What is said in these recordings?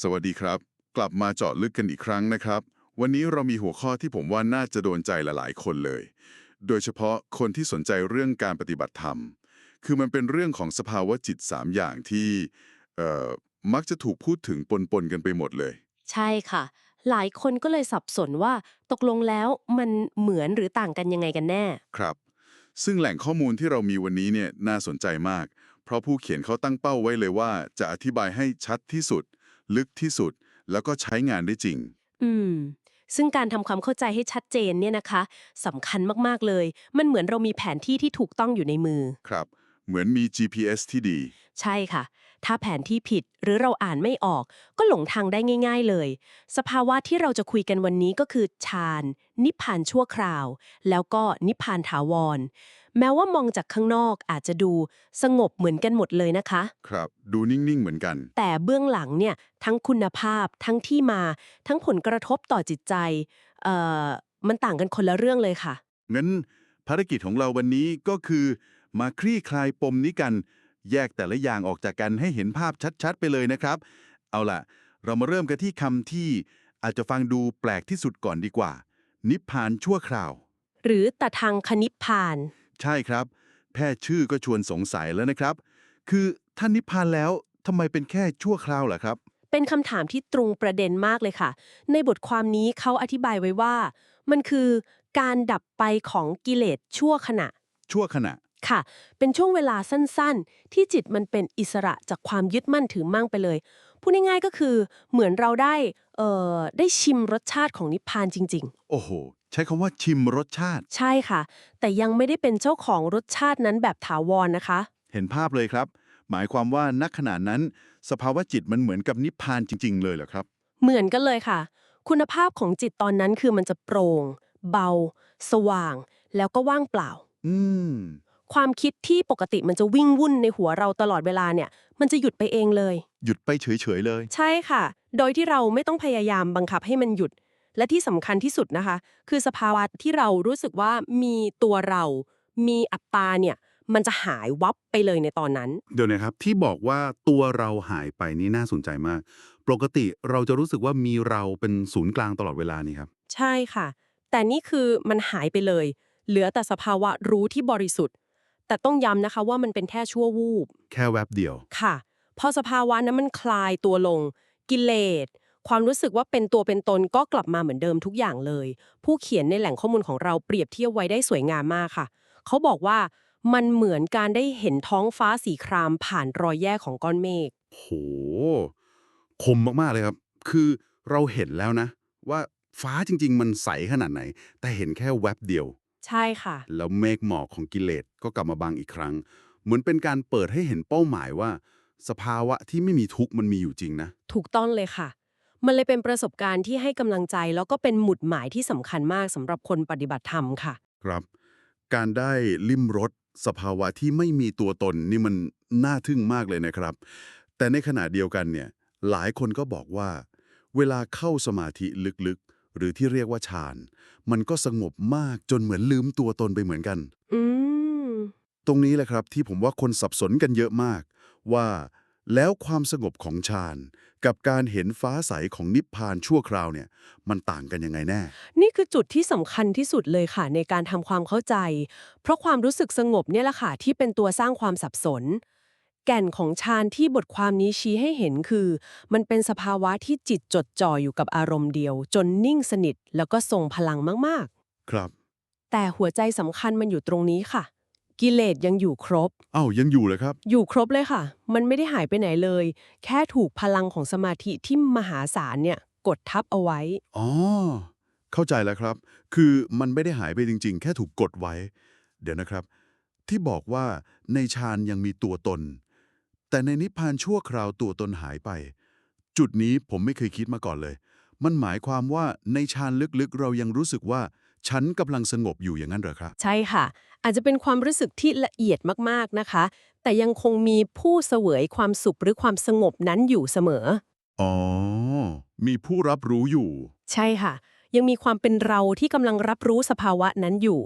สวัสดีครับ กลับมาเจาะลึกกันอีกครั้งนะครับ วันนี้เรามีหัวข้อที่ผมว่าน่าจะโดนใจหลายๆ คนเลย โดยเฉพาะคนที่สนใจเรื่องการปฏิบัติธรรม คือมันเป็นเรื่องของสภาวะจิต 3 อย่างที่เอ่อมักจะถูกพูดถึงปนๆกันไปหมดเลย ใช่ค่ะ หลายคนก็เลยสับสนว่าตกลงแล้วมันเหมือนหรือต่างกันยังไงกันแน่ ครับ ซึ่งแหล่งข้อมูลที่เรามีวันนี้เนี่ยน่าสนใจมาก เพราะผู้เขียนเขาตั้งเป้าไว้เลยว่า จะอธิบายให้ชัดที่สุด ลึกที่สุด แล้วก็ใช้งานได้จริง อืม ซึ่งการทำความเข้าใจให้ชัดเจนเนี่ยนะคะสำคัญมาก ๆ เลย มันเหมือนเรามีแผนที่ที่ถูกต้องอยู่ในมือ ครับ เหมือนมี GPS ที่ดี ใช่ค่ะ ถ้าแผนที่ผิดหรือเราอ่านไม่ออก ก็หลงทางได้ง่าย ๆ เลย สภาวะที่เราจะคุยกันวันนี้ก็คือฌาน นิพพานชั่วคราว แล้วก็นิพพานถาวร แม้ว่ามองจากข้างนอกอาจจะดูสงบเหมือนกันหมดเลยนะคะ ครับ ดูนิ่ง ๆ เหมือนกัน แต่เบื้องหลังเนี่ยทั้งคุณภาพทั้งที่มา ทั้งผลกระทบต่อจิตใจเอ่อมันต่างกันคนละเรื่องเลยค่ะ งั้นภารกิจของเราวันนี้ก็คือ มาคลี่คลายปมนี้กัน แยกแต่ละอย่างออกจากกันให้เห็นภาพชัด ๆ ไปเลยนะครับ เอาล่ะ เรามาเริ่มกันที่คำที่อาจจะฟังดูแปลกที่สุดก่อนดีกว่า นิพพานชั่วคราว หรือตะทางคณิพพาน ใช่ครับแพทย์ชื่อก็ชวนสงสัยแล้วนะครับ คือท่านนิพพานแล้วทำไมเป็นแค่ชั่วคราวล่ะครับ เป็นคำถามที่ตรงประเด็นมากเลยค่ะ ในบทความนี้เขาอธิบายไว้ว่า มันคือการดับไปของกิเลสชั่วขณะ ชั่วขณะค่ะ เป็นช่วงเวลาสั้นๆ ที่จิตมันเป็นอิสระจากความยึดมั่นถือมั่งไปเลย พูดง่ายๆก็คือเหมือนเราได้เอ่อได้ชิมรสชาติของนิพพานจริงโอ้โห ใช้คำว่าชิมรสชาติๆใช่ค่ะ แต่ยังไม่ได้เป็นเจ้าของรสชาตินั้นแบบถาวรนะคะ เห็นภาพเลยครับ หมายความว่าณขณะนั้น สภาวะจิตมันเหมือนกับนิพพานจริง ๆ เลยเหรอครับ เหมือนกันเลยค่ะ คุณภาพของจิตตอนนั้นคือมันจะโปร่ง เบา สว่าง แล้วก็ว่างเปล่า อืม ความคิดที่ปกติมันจะวิ่งวุ่นในหัวเราตลอดเวลาเนี่ย มันจะหยุดไปเองเลย หยุดไปเฉย ๆ เลย ใช่ค่ะ โดยที่เราไม่ต้องพยายามบังคับให้มันหยุด และที่สำคัญที่สุดนะคะ คือสภาวะที่เรารู้สึกว่ามีตัวเรา มีอัตตาเนี่ย มันจะหายวับไปเลยในตอนนั้น เดี๋ยวนะครับ ที่บอกว่าตัวเราหายไปนี่น่าสนใจมาก ปกติเราจะรู้สึกว่ามีเราเป็นศูนย์กลางตลอดเวลานี่ครับ ใช่ค่ะ แต่นี่คือมันหายไปเลย เหลือแต่สภาวะรู้ที่บริสุทธิ์ แต่ต้องย้ำนะคะว่ามันเป็นแค่ชั่ววูบ แค่แวบเดียว ค่ะ พอสภาวะนั้นมันคลายตัวลง กิเลส ความรู้สึกว่าเป็นตัวเป็นตนก็กลับมาเหมือนเดิมทุกอย่างเลย ผู้เขียนในแหล่งข้อมูลของเราเปรียบเทียบไว้ได้สวยงามมากค่ะ เขาบอกว่ามันเหมือนการได้เห็นท้องฟ้าสีครามผ่านรอยแยกของก้อนเมฆโหคมมากๆเลยครับ คือเราเห็นแล้วนะ ว่าฟ้าจริง ๆ มันใสขนาดไหน แต่เห็นแค่แวบเดียว ใช่ค่ะ แล้วเมฆหมอกของกิเลสก็กลับมาบังอีกครั้ง เหมือนเป็นการเปิดให้เห็นเป้าหมายว่า สภาวะที่ไม่มีทุกข์มันมีอยู่จริงนะ ถูกต้องเลยค่ะ มันเลยเป็นประสบการณ์ที่ให้กำลังใจ แล้วก็เป็นหมุดหมายที่สำคัญมากสำหรับคนปฏิบัติธรรมค่ะ ครับ การได้ลิ้มรสสภาวะที่ไม่มีตัวตนนี่มันน่าทึ่งมากเลยนะครับ แต่ในขณะเดียวกันเนี่ยหลายคนก็บอกว่า เวลาเข้าสมาธิลึกๆ หรือที่เรียกว่าฌาน มันก็สงบมากจนเหมือนลืมตัวตนไปเหมือนกัน อืม ตรงนี้แหละครับที่ผมว่าคนสับสนกันเยอะมาก ว่า แล้วความสงบของฌานกับการเห็นฟ้าใสของนิพพานชั่วคราวเนี่ยมันต่างกันยังไงแน่ นี่คือจุดที่สำคัญที่สุดเลยค่ะในการทำความเข้าใจ เพราะความรู้สึกสงบเนี่ยแหละค่ะที่เป็นตัวสร้างความสับสน แก่นของฌานที่บทความนี้ชี้ให้เห็นคือ มันเป็นสภาวะที่จิตจดจ่ออยู่กับอารมณ์เดียว จนนิ่งสนิทแล้วก็ทรงพลังมากครับๆแต่หัวใจสำคัญมันอยู่ตรงนี้ค่ะ กิเลสยังอยู่ครบ เอ้ายังอยู่เลยครับ อยู่ครบเลยค่ะ มันไม่ได้หายไปไหนเลย แค่ถูกพลังของสมาธิที่มหาศาลเนี่ยกดทับเอาไว้ อ๋อ เข้าใจแล้วครับ คือมันไม่ได้หายไปจริง ๆ แค่ถูกกดไว้ เดี๋ยวนะครับ ที่บอกว่าในฌานยังมีตัวตน แต่ในนิพพานชั่วคราวตัวตนหายไป จุดนี้ผมไม่เคยคิดมาก่อนเลย มันหมายความว่าในฌานลึกๆ เรายังรู้สึกว่าฉันกำลังสงบอยู่อย่างนั้นเหรอครับ ใช่ค่ะ อาจจะเป็นความรู้สึกที่ละเอียดมากๆนะคะ แต่ยังคงมีผู้เสวยความสุขหรือความสงบนั้นอยู่เสมอ อ๋อ มีผู้รับรู้อยู่ ใช่ค่ะ ยังมีความเป็นเราที่กำลังรับรู้สภาวะนั้นอยู่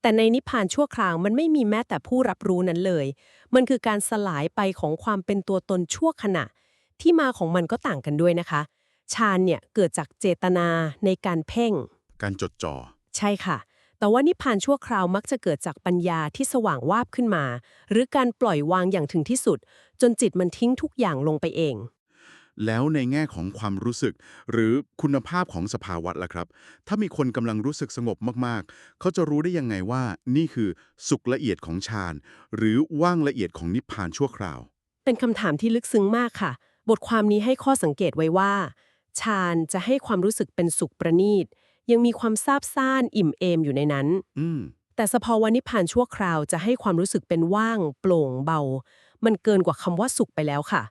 แต่ในนิพพานชั่วคราวมันไม่มีแม้แต่ผู้รับรู้นั้นเลย มันคือการสลายไปของความเป็นตัวตนชั่วขณะ ที่มาของมันก็ต่างกันด้วยนะคะฌานเนี่ยเกิดจากเจตนาในการเพ่ง การจดจ่อ ใช่ค่ะ แต่ว่านิพพานชั่วคราวมักจะเกิดจากปัญญาที่สว่างวาบขึ้นมา หรือการปล่อยวางอย่างถึงที่สุด จนจิตมันทิ้งทุกอย่างลงไปเอง แล้วในแง่ของความรู้สึก หรือคุณภาพของสภาวะล่ะครับ ถ้ามีคนกำลังรู้สึกสงบมากๆ เขาจะรู้ได้ยังไงว่า นี่คือสุขละเอียดของฌานหรือว่างละเอียดของนิพพานชั่วคราว เป็นคำถามที่ลึกซึ้งมากค่ะ บทความนี้ให้ข้อสังเกตไว้ว่าฌานจะให้ความรู้สึกเป็นสุขประณีต ยังมีความซาบซ่านอิ่มเอมอยู่ในนั้น อืม แต่สภาวะนิพพานชั่วคราวจะให้ความรู้สึกเป็นว่าง โปร่งเบา มันเกินกว่าคำว่าสุขไปแล้วค่ะ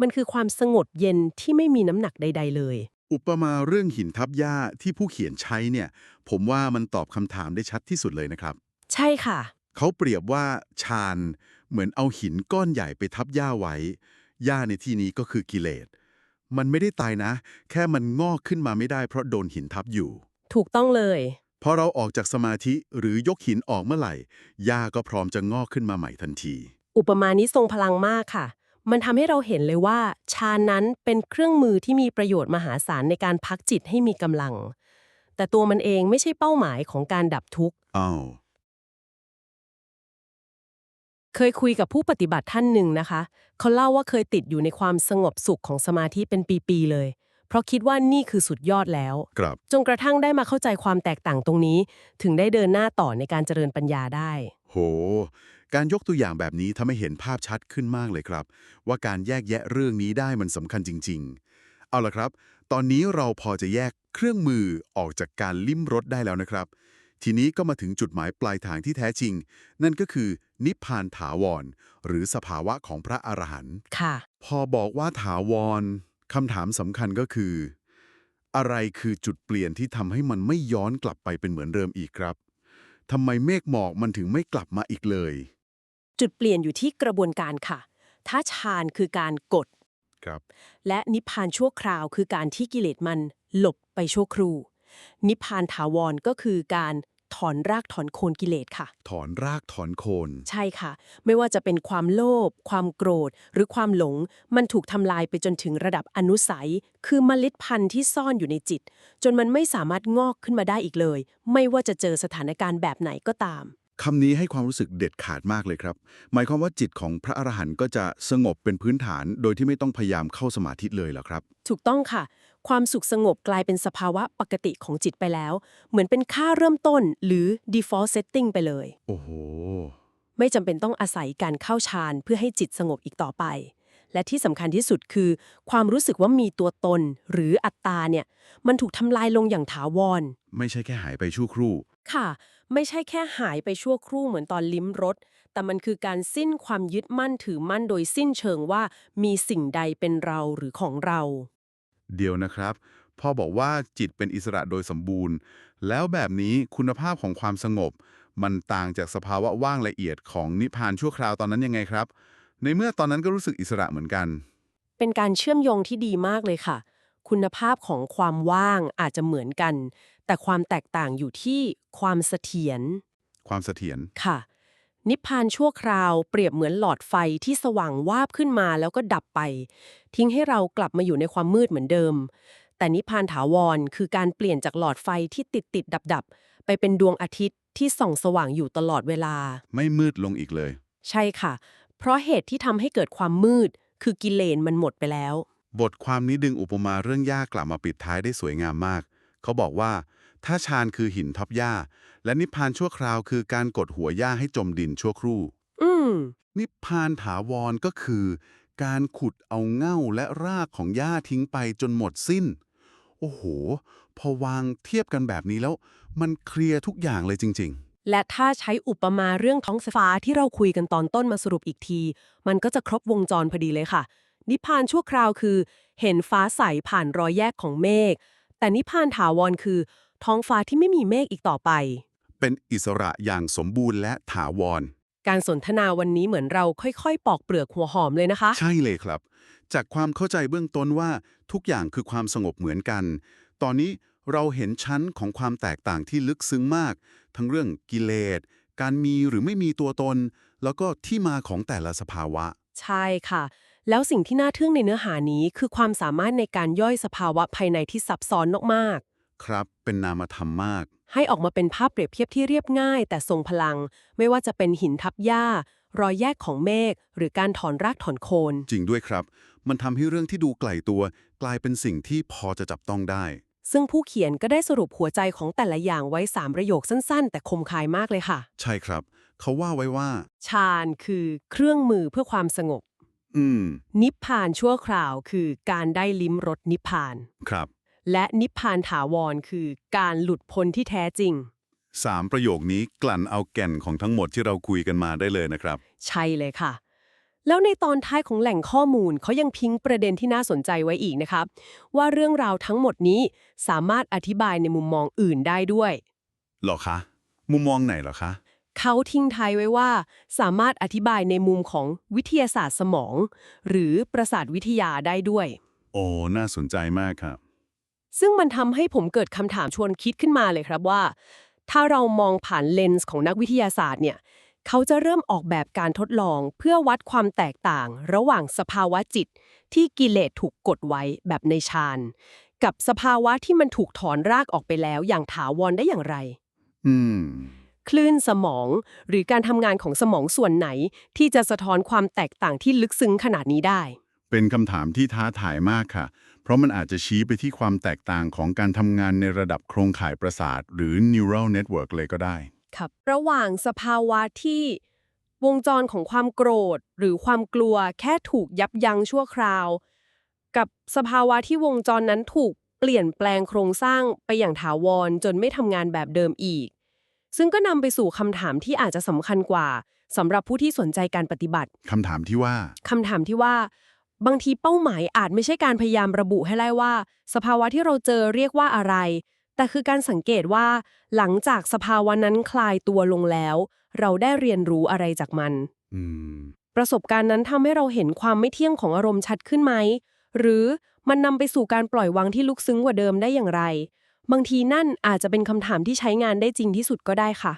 มันคือความสงบเย็นที่ไม่มีน้ำหนักใด ๆ เลย อุปมาเรื่องหินทับหญ้าที่ผู้เขียนใช้เนี่ย ผมว่ามันตอบคำถามได้ชัดที่สุดเลยนะครับ ใช่ค่ะ เขาเปรียบว่าฌานเหมือนเอาหินก้อนใหญ่ไปทับหญ้าไว้หญ้าในที่นี้ก็คือกิเลส มันไม่ได้ตายนะ แค่มันงอกขึ้นมาไม่ได้เพราะโดนหินทับอยู่ ถูกต้องเลย พอเราออกจากสมาธิหรือยกหินออกเมื่อไหร่หญ้าก็พร้อมจะงอกขึ้นมาใหม่ทันที อุปมานี้ทรงพลังมากค่ะ มันทำให้เราเห็นเลยว่าฌานนั้นเป็นเครื่องมือที่มีประโยชน์มหาศาลในการพักจิตให้มีกำลัง แต่ตัวมันเองไม่ใช่เป้าหมายของการดับทุกข์ อ้าว เคยคุยกับผู้ปฏิบัติท่านหนึ่งนะคะ เขาเล่าว่าเคยติดอยู่ในความสงบสุขของสมาธิเป็นปี ๆ เลย เพราะคิดว่านี่คือสุดยอดแล้ว ครับ จนกระทั่งได้มาเข้าใจความแตกต่างตรงนี้ ถึงได้เดินหน้าต่อในการเจริญปัญญาได้ โห การยกตัวอย่างแบบนี้ทำให้เห็นภาพชัดขึ้นมากเลยครับ ว่าการแยกแยะเรื่องนี้ได้มันสำคัญจริง ๆ เอาละครับ ตอนนี้เราพอจะแยกเครื่องมือออกจากการลิ้มรสได้แล้วนะครับ ทีนี้ก็มาถึงจุดหมายปลายทางที่แท้จริง นั่นก็คือ นิพพานถาวร หรือสภาวะของพระอรหันต์ค่ะ พอบอกว่าถาวร คำถามสำคัญก็คือ อะไรคือจุดเปลี่ยนที่ทำให้มันไม่ย้อนกลับไปเป็นเหมือนเดิมอีกครับทำไมเมฆหมอกมันถึงไม่กลับมาอีกเลย จุดเปลี่ยนอยู่ที่กระบวนการค่ะถ้าฌานคือการกดครับและนิพพานชั่วคราวคือการที่กิเลสมันหลบไปชั่วครู่ นิพพานถาวรก็คือการ ถอนรากถอนโคนกิเลสค่ะ ถอนรากถอนโคน ใช่ค่ะ ไม่ว่าจะเป็นความโลภความโกรธ หรือความหลง มันถูกทำลายไปจนถึงระดับอนุสัย คือเมล็ดพันธุ์ที่ซ่อนอยู่ในจิต จนมันไม่สามารถงอกขึ้นมาได้อีกเลย ไม่ว่าจะเจอสถานการณ์แบบไหนก็ตาม คำนี้ให้ความรู้สึกเด็ดขาดมากเลยครับ หมายความว่าจิตของพระอรหันต์ก็จะสงบเป็นพื้นฐาน โดยที่ไม่ต้องพยายามเข้าสมาธิเลยเหรอครับ ถูกต้องค่ะ ความสุขสงบกลายเป็นสภาวะปกติของจิตไปแล้ว เหมือนเป็นค่าเริ่มต้นหรือ default setting ไปเลย โอ้โห ไม่จำเป็นต้องอาศัยการเข้าฌานเพื่อให้จิตสงบอีกต่อไป และที่สำคัญที่สุดคือ ความรู้สึกว่ามีตัวตน หรืออัตตาเนี่ย มันถูกทำลายลงอย่างถาวร ไม่ใช่แค่หายไปชั่วครู่ ค่ะ ไม่ใช่แค่หายไปชั่วครู่เหมือนตอนลิ้มรส แต่มันคือการสิ้นความยึดมั่นถือมั่นโดยสิ้นเชิงว่ามีสิ่งใดเป็นเราหรือของเรา เดียวนะครับพอบอกว่าจิตเป็นอิสระโดยสมบูรณ์ แล้วแบบนี้คุณภาพของความสงบ มันต่างจากสภาวะว่างละเอียดของนิพพานชั่วคราวตอนนั้นยังไงครับ ในเมื่อตอนนั้นก็รู้สึกอิสระเหมือนกัน เป็นการเชื่อมโยงที่ดีมากเลยค่ะ คุณภาพของความว่างอาจจะเหมือนกัน แต่ความแตกต่างอยู่ที่ความเสถียร ความเสถียร ค่ะ นิพพานชั่วคราวเปรียบเหมือนหลอดไฟที่สว่างวาบขึ้นมาแล้วก็ดับไป ทิ้งให้เรากลับมาอยู่ในความมืดเหมือนเดิม แต่นิพพานถาวรคือการเปลี่ยนจากหลอดไฟที่ติดติดดับดับๆไปเป็นดวงอาทิตย์ที่ส่องสว่างอยู่ตลอดเวลา ไม่มืดลงอีกเลย ใช่ค่ะ เพราะเหตุที่ทำให้เกิดความมืด คือกิเลนมันหมดไปแล้ว บทความนี้ดึงอุปมาเรื่องหญ้ากลับมาปิดท้ายได้สวยงามมาก เขาบอกว่า ถ้าฌานคือหินทับหญ้า และนิพพานชั่วคราวคือการกดหัวหญ้าให้จมดินชั่วครู่ อืมนิพพานถาวรก็คือ การขุดเอาเง่าและรากของหญ้าทิ้งไปจนหมดสิ้น โอ้โห พอวางเทียบกันแบบนี้แล้ว มันเคลียร์ทุกอย่างเลยจริงและถ้าใช้อุปมาเรื่องท้องฟ้าที่เราคุยกันตอนต้นมาสรุปอีกที มันก็จะครบวงจรพอดีเลยค่ะ นิพพานชั่วคราวคือ เห็นฟ้าใสผ่านรอยแยกของเมฆแต่นิพพานถาวรคือ ท้องฟ้าที่ไม่มีเมฆอีกต่อไปๆเป็นอิสระอย่างสมบูรณ์และถาวร การสนทนาวันนี้เหมือนเราค่อยๆ ปอกเปลือกหัวหอมเลยนะคะ ใช่เลยครับ จากความเข้าใจเบื้องต้นว่าทุกอย่างคือความสงบเหมือนกัน ตอนนี้เราเห็นชั้นของความแตกต่างที่ลึกซึ้งมาก ทั้งเรื่องกิเลส การมีหรือไม่มีตัวตน แล้วก็ที่มาของแต่ละสภาวะ ใช่ค่ะ แล้วสิ่งที่น่าทึ่งในเนื้อหานี้คือความสามารถในการย่อยสภาวะภายในที่ซับซ้อนมาก ครับ เป็นนามธรรมมากๆให้ออกมาเป็นภาพเปรียบเทียบที่เรียบง่าย แต่ทรงพลัง ไม่ว่าจะเป็นหินทับหญ้า รอยแยกของเมฆ หรือการถอนรากถอนโคน จริงด้วยครับ มันทำให้เรื่องที่ดูไกลตัว กลายเป็นสิ่งที่พอจะจับต้องได้ ซึ่งผู้เขียนก็ได้สรุปหัวใจของแต่ละอย่างไว้สามประโยคสั้นๆ แต่คมคายมากเลยค่ะ ใช่ครับ เขาว่าไว้ว่า ฌานคือเครื่องมือเพื่อความสงบ อืม นิพพานชั่วคราวคือการได้ลิ้มรสนิพพาน ครับ และนิพพานถาวรคือการหลุดพ้นที่แท้จริง สามประโยคนี้กลั่นเอาแก่นของทั้งหมดที่เราคุยกันมาได้เลยนะครับ ใช่เลยค่ะ แล้วในตอนท้ายของแหล่งข้อมูลเขายังพิงประเด็นที่น่าสนใจไว้อีกนะครับ ว่าเรื่องราวทั้งหมดนี้สามารถอธิบายในมุมมองอื่นได้ด้วยหรอคะ มุมมองไหนเหรอคะเขาทิ้งท้ายไว้ว่า สามารถอธิบายในมุมของวิทยาศาสตร์สมอง หรือประสาทวิทยาได้ด้วย โอ้น่าสนใจมากครับ ซึ่งมันทำให้ผมเกิดคำถามชวนคิดขึ้นมาเลยครับว่า ถ้าเรามองผ่านเลนส์ของนักวิทยาศาสตร์เนี่ยเขาจะเริ่มออกแบบการทดลองเพื่อวัดความแตกต่าง ระหว่างสภาวะจิต ที่กิเลสถูกกดไว้แบบในฌานกับสภาวะที่มันถูกถอนรากออกไปแล้วอย่างถาวรได้อย่างไร อืม คลื่นสมองหรือการทำงานของสมองส่วนไหน ที่จะสะท้อนความแตกต่างที่ลึกซึ้งขนาดนี้ได้ เป็นคำถามที่ท้าทายมากค่ะ เพราะมันอาจจะชี้ไปที่ความแตกต่างของการทำงานในระดับโครงข่ายประสาท หรือ neural network เลยก็ได้ ครับระหว่างสภาวะที่วงจรของความโกรธ หรือความกลัวแค่ถูกยับยั้งชั่วคราว กับสภาวะที่วงจรนั้นถูกเปลี่ยนแปลงโครงสร้างไปอย่างถาวรจนไม่ทำงานแบบเดิมอีก ซึ่งก็นำไปสู่คำถามที่อาจจะสำคัญกว่าสำหรับผู้ที่สนใจการปฏิบัติคำถามที่ว่า คำถามที่ว่า บางทีเป้าหมายอาจไม่ใช่การพยายามระบุให้ได้ว่า สภาวะที่เราเจอเรียกว่าอะไร แต่คือการสังเกตว่า หลังจากสภาวะนั้นคลายตัวลงแล้ว เราได้เรียนรู้อะไรจากมันอืมประสบการณ์นั้นทำให้เราเห็นความไม่เที่ยงของอารมณ์ชัดขึ้นไหม หรือมันนำไปสู่การปล่อยวางที่ลึกซึ้งกว่าเดิมได้อย่างไร บางทีนั่นอาจจะเป็นคำถามที่ใช้งานได้จริงที่สุดก็ได้ค่ะ